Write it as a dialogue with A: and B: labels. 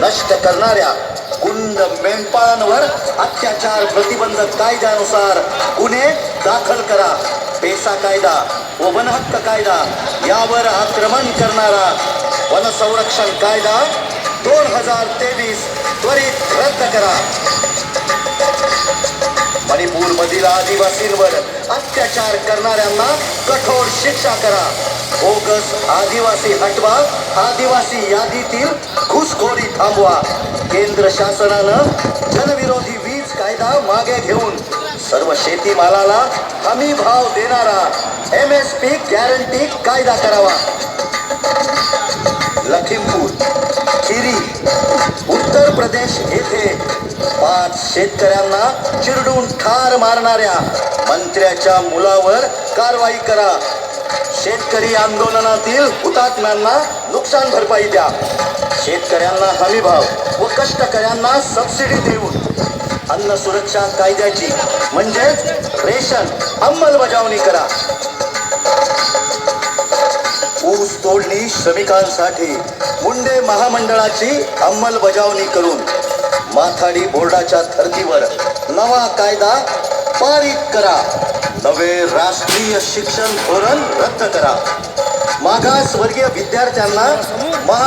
A: नष्ट करणाऱ्या गुंड मेंढपाळांवर अत्याचार प्रतिबंधक कायद्यानुसार गुन्हे दाखल करा. पेसा कायदा व वनहक्क कायदा यावर आक्रमण करणारा वन संरक्षण कायदा दोन हजार तेवीस त्वरित रद्द करा. मणिपूर मधील आदिवासींवर अत्याचार करणाऱ्यांना कठोर शिक्षा करा. बोगस आदिवासी हटवा आदिवासी यादीतील घुसखोरी थांबवा. केंद्र शासनानं जनविरोधी वीज कायदा मागे घेऊन सर्व शेतीमालाला हमी भाव देणारा एम एस पी गॅरंटी कायदा करावा. लखीमपूर खिरी उत्तर प्रदेश येथे पाच शेतकऱ्यांना चिरडून ठार मारणाऱ्या मंत्र्याच्या मुलावर कारवाई करा. शेतकरी आंदोलनातील हुतात्म्यांना नुकसान भरपाई द्या. शेतकऱ्यांना हमीभाव व कष्टकऱ्यांना सबसिडी देऊन अन्न सुरक्षा कायद्याची म्हणजेच रेशन अंमलबजावणी करा. ऊस तोडणी श्रमिकांसाठी मुंडे महामंडळाची अंमलबजावणी करून माथाडी बोर्डाच्या धर्तीवर नवा कायदा पारित करा. नवे राष्ट्रीय शिक्षण धोरण रद्द करा. मागासवर्गीय विद्यार्थ्यांना महा